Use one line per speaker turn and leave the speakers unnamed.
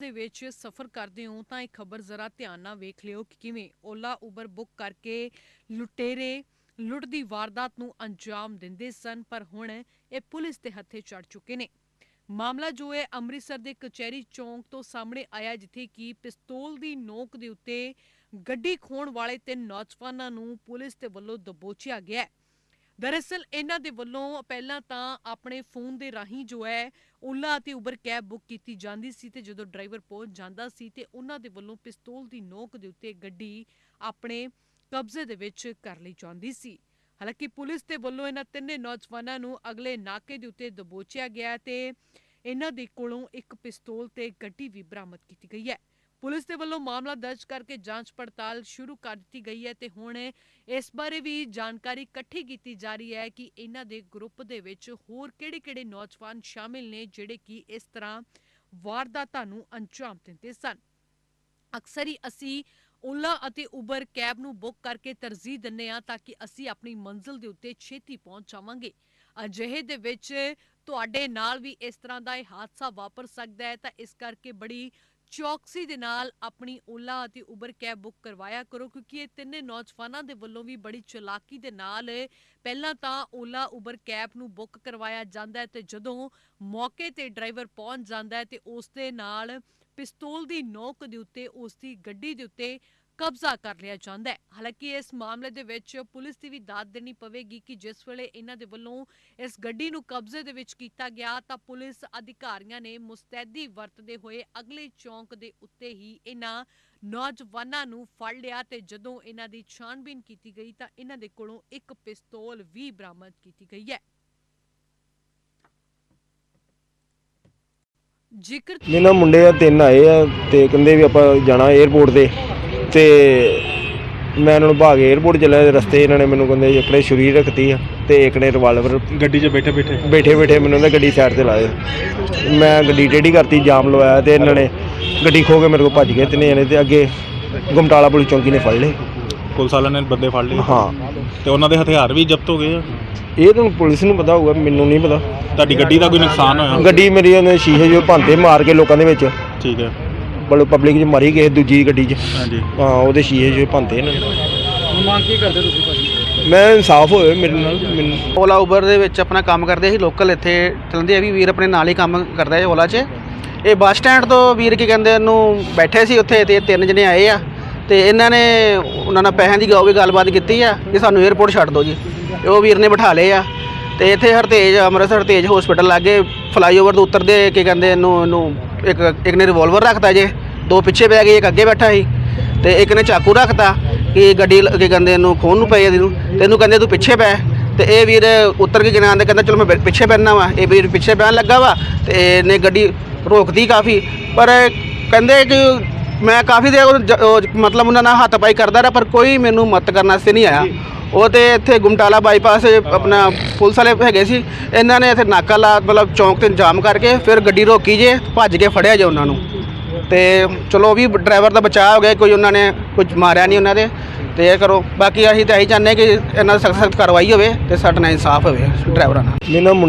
ਦੇ ਵਿੱਚ ਸਫ਼ਰ ਕਰਦੇ ਹੋ ਤਾਂ ਇਹ ਖਬਰ ਜ਼ਰਾ ਧਿਆਨ ਨਾਲ ਵੇਖ ਲਿਓ ਕਿ ਕਿਵੇਂ ਓਲਾ, ਉਬਰ ਬੁੱਕ ਕਰਕੇ ਲੁਟੇਰੇ ਲੁੱਟ ਦੀ ਵਾਰਦਾਤ ਨੂੰ ਅੰਜਾਮ ਦਿੰਦੇ ਸਨ, ਪਰ ਹੁਣ ਇਹ ਪੁਲਿਸ ਦੇ ਹੱਥੇ ਚੜ ਚੁੱਕੇ ਨੇ। ਮਾਮਲਾ ਜੋ ਹੈ ਅੰਮ੍ਰਿਤਸਰ ਦੇ ਕਚਹਿਰੀ ਚੌਂਕ ਤੋਂ ਸਾਹਮਣੇ ਆਇਆ, ਜਿੱਥੇ ਕਿ ਪਿਸਤੌਲ ਦੀ ਨੋਕ ਦੇ ਉੱਤੇ ਗੱਡੀ ਖੋਣ ਵਾਲੇ ਤਿੰਨ ਨੌਜਵਾਨਾਂ ਨੂੰ ਪੁਲਿਸ ਦੇ ਵੱਲੋਂ ਦਬੋਚਿਆ ਗਿਆ ਹੈ। ਦਰਅਸਲ, ਇਹਨਾਂ ਦੇ ਵੱਲੋਂ ਪਹਿਲਾਂ ਤਾਂ ਆਪਣੇ ਫੋਨ ਦੇ ਰਾਹੀਂ ਜੋ ਹੈ, ਓਲਾ ਅਤੇ ਉਬਰ ਕੈਬ ਬੁੱਕ ਕੀਤੀ ਜਾਂਦੀ ਸੀ ਤੇ ਜਦੋਂ ਡਰਾਈਵਰ ਪਹੁੰਚ ਜਾਂਦਾ ਸੀ ਤੇ ਉਹਨਾਂ ਦੇ ਵੱਲੋਂ ਪਿਸਤੌਲ ਦੀ ਨੋਕ ਦੇ ਉੱਤੇ ਗੱਡੀ ਆਪਣੇ ਕਬਜ਼ੇ ਦੇ ਵਿੱਚ ਕਰ ਲਈ ਜਾਂਦੀ ਸੀ। ਹਾਲਾਂਕਿ ਪੁਲਿਸ ਦੇ ਵੱਲੋਂ ਇਹਨਾਂ ਤਿੰਨੇ ਨੌਜਵਾਨਾਂ ਨੂੰ ਅਗਲੇ ਨਾਕੇ ਦੇ ਉੱਤੇ ਦਬੋਚਿਆ ਗਿਆ ਤੇ ਇਹਨਾਂ ਦੇ ਕੋਲੋਂ ਇੱਕ ਪਿਸਤੌਲ ਤੇ ਗੱਡੀ ਵੀ ਬਰਾਮਦ ਕੀਤੀ ਗਈ ਹੈ। ਪੁਲਿਸ ਦੇ ਵੱਲੋਂ ਮਾਮਲਾ ਦਰਜ ਕਰਕੇ ਜਾਂਚ ਪੜਤਾਲ ਸ਼ੁਰੂ ਕਰ ਦਿੱਤੀ ਗਈ ਹੈ ਤੇ ਹੁਣ ਇਸ ਬਾਰੇ ਵੀ ਜਾਣਕਾਰੀ ਇਕੱਠੀ ਕੀਤੀ ਜਾ ਰਹੀ ਹੈ ਕਿ ਇਹਨਾਂ ਦੇ ਗਰੁੱਪ ਦੇ ਵਿੱਚ ਹੋਰ ਕਿਹੜੇ-ਕਿਹੜੇ ਨੌਜਵਾਨ ਸ਼ਾਮਿਲ ਨੇ ਜਿਹੜੇ ਕਿ ਇਸ ਤਰ੍ਹਾਂ ਵਾਰਦਾਤਾਂ ਨੂੰ ਅੰਜਾਮ ਦਿੰਦੇ ਸਨ। ਅਕਸਰ ਹੀ ਅਸੀਂ ਓਲਾ ਅਤੇ ਉਬਰ ਕੈਬ ਨੂੰ ਬੁੱਕ ਕਰਕੇ ਤਰਜੀਹ ਦਿੰਨੇ ਆ ਤਾਂ ਕਿ ਅਸੀਂ ਆਪਣੀ ਮੰਜ਼ਿਲ ਦੇ ਉੱਤੇ ਛੇਤੀ ਪਹੁੰਚ ਜਾਵਾਂਗੇ। ਅਜਿਹੇ ਦੇ ਵਿੱਚ ਤੁਹਾਡੇ ਨਾਲ ਵੀ ਇਸ ਤਰ੍ਹਾਂ ਦਾ ਇਹ ਹਾਦਸਾ ਵਾਪਰ ਸਕਦਾ ਹੈ ਤਾਂ ਇਸ ਕਰਕੇ ਬੜੀ ਚੌਕਸੀ ਦੇ ਨਾਲ ਆਪਣੀ ਓਲਾ ਅਤੇ ਉਬਰ ਕੈਬ ਬੁੱਕ ਕਰਵਾਇਆ ਕਰੋ, ਕਿਉਂਕਿ ਇਹ ਤਿੰਨੇ ਨੌਜਵਾਨਾਂ ਦੇ ਵੱਲੋਂ ਵੀ ਬੜੀ ਚਲਾਕੀ ਦੇ ਨਾਲ ਪਹਿਲਾਂ ਤਾਂ ਓਲਾ, ਉਬਰ ਕੈਬ ਨੂੰ ਬੁੱਕ ਕਰਵਾਇਆ ਜਾਂਦਾ ਹੈ ਤੇ ਜਦੋਂ ਮੌਕੇ ਤੇ ਡਰਾਈਵਰ ਪਹੁੰਚ ਜਾਂਦਾ ਹੈ ਤੇ ਉਸ ਦੇ ਨਾਲ ਪਿਸਤੌਲ ਦੀ ਨੋਕ ਦੇ ਉੱਤੇ, ਉਸ ਦੀ ਗੱਡੀ ਦੇ ਉੱਤੇ ਕਬਜ਼ਾ ਕਰ ਲਿਆ ਜਾਂਦਾ ਹੈ। ਹਾਲਾਂਕਿ ਇਸ ਮਾਮਲੇ ਦੇ ਵਿੱਚ ਪੁਲਿਸ ਦੀ ਵੀ ਦਾਦ ਦੇਣੀ ਪਵੇਗੀ ਕਿ ਜਿਸ ਵੇਲੇ ਇਹਨਾਂ ਦੇ ਵੱਲੋਂ ਇਸ ਗੱਡੀ ਨੂੰ ਕਬਜ਼ੇ ਦੇ ਵਿੱਚ ਕੀਤਾ ਗਿਆ ਤਾਂ ਪੁਲਿਸ ਅਧਿਕਾਰੀਆਂ ਨੇ ਮੁਸਤੈਦੀ ਵਰਤਦੇ ਹੋਏ ਅਗਲੇ ਚੌਂਕ ਦੇ ਉੱਤੇ ਹੀ ਇਹਨਾਂ ਨੌਜਵਾਨਾਂ ਨੂੰ ਫੜ ਲਿਆ ਤੇ ਜਦੋਂ ਇਹਨਾਂ ਦੀ ਛਾਣਬੀਨ ਕੀਤੀ ਗਈ ਤਾਂ ਇਹਨਾਂ ਦੇ ਕੋਲੋਂ ਇੱਕ ਪਿਸਤੌਲ ਵੀ ਬਰਾਮਦ ਕੀਤੀ ਗਈ ਹੈ। ਜ਼ਿਕਰ
ਮੇਰੇ ਨਾਲ ਮੁੰਡੇ ਆ, ਤਿੰਨ ਆਏ ਆ ਤੇ ਕਹਿੰਦੇ ਵੀ ਆਪਾਂ ਜਾਣਾ 에어ਪੋਰਟ ਤੇ। ਤੇ ਮੈਂ ਇਹਨਾਂ ਨੂੰ ਭਾਗ 에어ਪੋਰਟ ਚੱਲਿਆ ਤੇ ਰਸਤੇ ਇਹਨਾਂ ਨੇ ਮੈਨੂੰ ਕਹਿੰਦੇ ਇੱਕ ਨੇ ਛੁਰੀ ਰੱਖਤੀ ਆ ਤੇ ਇੱਕ ਨੇ ਰਿਵਾਲਵਰ
ਗੱਡੀ 'ਚ ਬੈਠੇ ਬੈਠੇ।
ਬੈਠੇ ਬੈਠੇ ਮੈਨੂੰ ਕਹਿੰਦੇ ਗੱਡੀ ਸਾਈਡ ਤੇ ਲਾ ਦੇ ਮੈਂ ਗੱਡੀ ਟੇਢੀ ਕਰਤੀ ਜਾਮ ਲਵਾਇਆ ਤੇ ਇਹਨਾਂ ਨੇ ਗੱਡੀ ਖੋ ਕੇ ਮੇਰੇ ਕੋਲ ਭੱਜ ਗਏ ਤਿੰਨੇ ਜਣੇ ਤੇ ਅੱਗੇ ਗੁਮਟਾਲਾ ਪੁਲਿਸ ਚੌਂਕੀ ਨੇ ਫੜ ਲਏ।
ਪੁਲਿਸ ਵਾਲਿਆਂ ਨੇ ਬੰਦੇ ਫੜ ਲਏ।
ਹਾਂ।
ਤੇ ਉਹਨਾਂ ਦੇ ਹਥਿਆਰ ਵੀ ਜ਼ਬਤ ਹੋ ਗਏ ਆ?
ਇਹ ਤਾਂ ਪੁਲਿਸ ਨੂੰ ਪਤਾ ਹੋਊਗਾ ਮੈਨੂੰ ਨਹੀਂ ਪਤਾ।
ਤੁਹਾਡੀ ਗੱਡੀ ਦਾ ਕੋਈ ਨੁਕਸਾਨ ਹੋਇਆ?
ਗੱਡੀ ਮੇਰੀ ਉਹਨੇ ਸ਼ੀਸ਼ੇ ਜੋ ਭੰਤੇ ਮਾਰ ਕੇ ਲੋਕਾਂ ਦੇ ਵਿੱਚ।
ਠੀਕ ਹੈ।
ਬਲ ਪਬਲਿਕ 'ਚ ਮਾਰੀ ਕਿਸੇ ਦੂਜੀ ਗੱਡੀ 'ਚ।
ਹਾਂਜੀ।
ਹਾਂ ਉਹਦੇ ਸ਼ੀਸ਼ੇ ਜੋ ਭੰਤੇ ਇਹਨਾਂ ਨੇ।
ਮੰਗ ਕੀ ਕਰਦੇ ਤੁਸੀਂ ਭਾਜੀ?
ਮੈਂ ਇਨਸਾਫ ਹੋਏ ਮੇਰੇ ਨਾਲ ਮੈਨੂੰ
ਓਲਾ ਉਬਰ ਦੇ ਵਿੱਚ ਆਪਣਾ ਕੰਮ ਕਰਦੇ ਸੀ ਲੋਕਲ ਇੱਥੇ ਚੱਲਦੇ ਆ ਵੀ ਵੀਰ ਆਪਣੇ ਨਾਲ ਹੀ ਕੰਮ ਕਰਦਾ ਹੈ ਓਲਾ 'ਚ। ਇਹ ਬੱਸ ਸਟੈਂਡ ਤੋਂ ਵੀਰ ਕੀ ਕਹਿੰਦੇ ਇਹਨੂੰ ਬੈਠੇ ਸੀ ਉੱਥੇ ਤੇ ਇਹ ਤਿੰਨ ਜਣੇ ਆਏ ਆ। ਤੇ ਇਹਨਾਂ ਨੇ ਉਹਨਾਂ ਨਾਲ ਪੈਸਿਆਂ ਦੀ ਗਾਉ ਗੱਲਬਾਤ ਕੀਤੀ ਆ ਕਿ ਸਾਨੂੰ 에어ਪੋਰਟ ਛੱਡ ਦਿਓ ਜੀ। ਉਹ ਵੀਰ ਨੇ ਬਿਠਾ ਲਏ ਆ। ਤੇ ਇੱਥੇ ਹਰਤੇਜ, ਅੰਮ੍ਰਿਤਸਰ ਤੇਜ ਹਸਪੀਟਲ ਲਾਗੇ ਫਲਾਈਓਵਰ ਤੋਂ ਉਤਰਦੇ ਕੀ ਕਹਿੰਦੇ ਇਹਨੂੰ ਇਹਨੂੰ ਇੱਕ ਇੱਕ ਨੇ ਰਿਵੋਲਵਰ ਰੱਖਤਾ ਜੇ, ਦੋ ਪਿੱਛੇ ਪੈ ਗਏ, ਇੱਕ ਅੱਗੇ ਬੈਠਾ ਸੀ ਤੇ ਇੱਕ ਨੇ ਚਾਕੂ ਰੱਖਤਾ ਕਿ ਗੱਡੀ ਕੀ ਕਹਿੰਦੇ ਇਹਨੂੰ ਖੋਣ ਨੂੰ ਪਏ ਇਹਨੂੰ, ਤੇ ਇਹਨੂੰ ਕਹਿੰਦੇ ਤੂੰ ਪਿੱਛੇ ਪੈ। ਤੇ ਇਹ ਵੀਰ ਉੱਤਰ ਕੇ ਗਿਨਾਨ ਦੇ ਕਹਿੰਦਾ ਚਲੋ ਮੈਂ ਪਿੱਛੇ ਬੈਠਣਾ ਵਾ। ਇਹ ਵੀਰ ਪਿੱਛੇ ਪੈਣ ਲੱਗਾ ਵਾ ਤੇ ਇਹਨੇ ਗੱਡੀ ਰੋਕਦੀ ਕਾਫੀ, ਪਰ ਕਹਿੰਦੇ ਕਿ ਮੈਂ ਕਾਫੀ ਦੇਰ ਉਹ ਜ- ਉਹ ਮਤਲਬ ਉਹਨਾਂ ਨਾਲ ਹੱਥ ਪਾਈ ਕਰਦਾ ਰਿਹਾ, ਪਰ ਕੋਈ ਮੈਨੂੰ ਮਦਦ ਕਰਨ ਵਾਸਤੇ ਨਹੀਂ ਆਇਆ। ਉਹ ਤੇ ਇੱਥੇ ਗੁਮਟਾਲਾ ਬਾਈਪਾਸ ਆਪਣਾ ਪੁਲਿਸ ਵਾਲੇ ਹੈਗੇ ਸੀ। ਇਹਨਾਂ ਨੇ ਇੱਥੇ ਨਾਕਾ ਲਾ, ਮਤਲਬ ਚੌਂਕ ਤੇ ਜਾਮ ਕਰਕੇ ਫਿਰ ਗੱਡੀ ਰੋਕੀ ਜੇ, ਭੱਜ ਕੇ ਫੜਿਆ ਜੇ ਉਹਨਾਂ ਨੂੰ। ਤੇ ਚਲੋ ਉਹ ਵੀ ਡਰਾਈਵਰ ਦਾ ਬਚਾਅ ਹੋ ਗਿਆ, ਕੋਈ ਉਹਨਾਂ ਨੇ ਕੁਝ ਮਾਰਿਆ ਨਹੀਂ ਉਹਨਾਂ ਦੇ। ਤੇ ਇਹ ਕਰੋ, ਬਾਕੀ ਅਸੀਂ ਤਾਂ ਇਹੀ ਚਾਹੁੰਦੇ ਕਿ ਇਹਨਾਂ ਸਖਤ ਸਖਤ ਕਾਰਵਾਈ ਹੋਵੇ ਤੇ ਸਾਡੇ ਨਾਲ ਇਨਸਾਫ ਹੋਵੇ ਡਰਾਈਵਰਾਂ ਨਾਲ।
ਮੇਰੇ ਨਾਲ